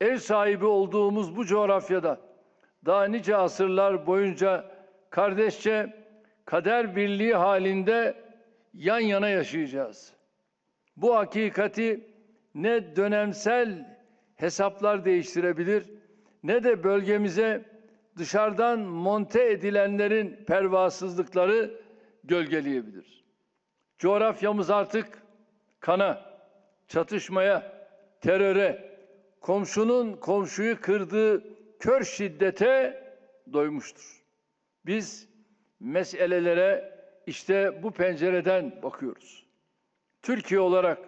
ev sahibi olduğumuz bu coğrafyada daha nice asırlar boyunca kardeşçe kader birliği halinde yan yana yaşayacağız. Bu hakikati ne dönemsel hesaplar değiştirebilir ne de bölgemize dışarıdan monte edilenlerin pervasızlıkları gölgeleyebilir. Coğrafyamız artık kana, çatışmaya, teröre, komşunun komşuyu kırdığı kör şiddete doymuştur. Biz meselelere işte bu pencereden bakıyoruz. Türkiye olarak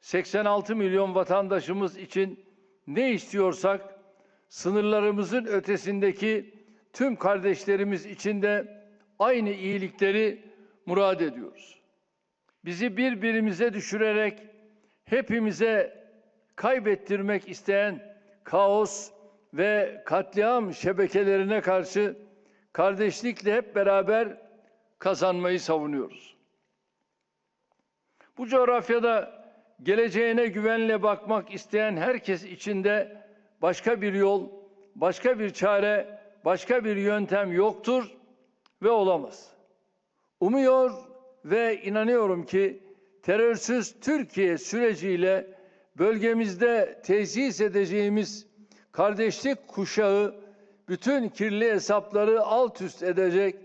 86 milyon vatandaşımız için ne istiyorsak sınırlarımızın ötesindeki tüm kardeşlerimiz için de aynı iyilikleri murad ediyoruz. Bizi birbirimize düşürerek hepimize kaybettirmek isteyen kaos ve katliam şebekelerine karşı kardeşlikle hep beraber kazanmayı savunuyoruz. Bu coğrafyada geleceğine güvenle bakmak isteyen herkes için de başka bir yol, başka bir çare, başka bir yöntem yoktur ve olamaz. Umuyor ve inanıyorum ki terörsüz Türkiye süreciyle bölgemizde tesis edeceğimiz kardeşlik kuşağı bütün kirli hesapları alt üst edecek,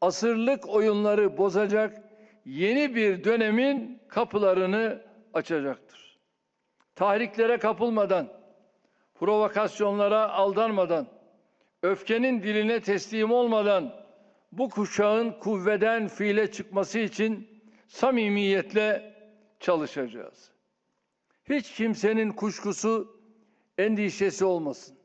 asırlık oyunları bozacak yeni bir dönemin kapılarını açacaktır. Tahriklere kapılmadan, provokasyonlara aldanmadan, öfkenin diline teslim olmadan bu kuşağın kuvveden fiile çıkması için samimiyetle çalışacağız. Hiç kimsenin kuşkusu, endişesi olmasın.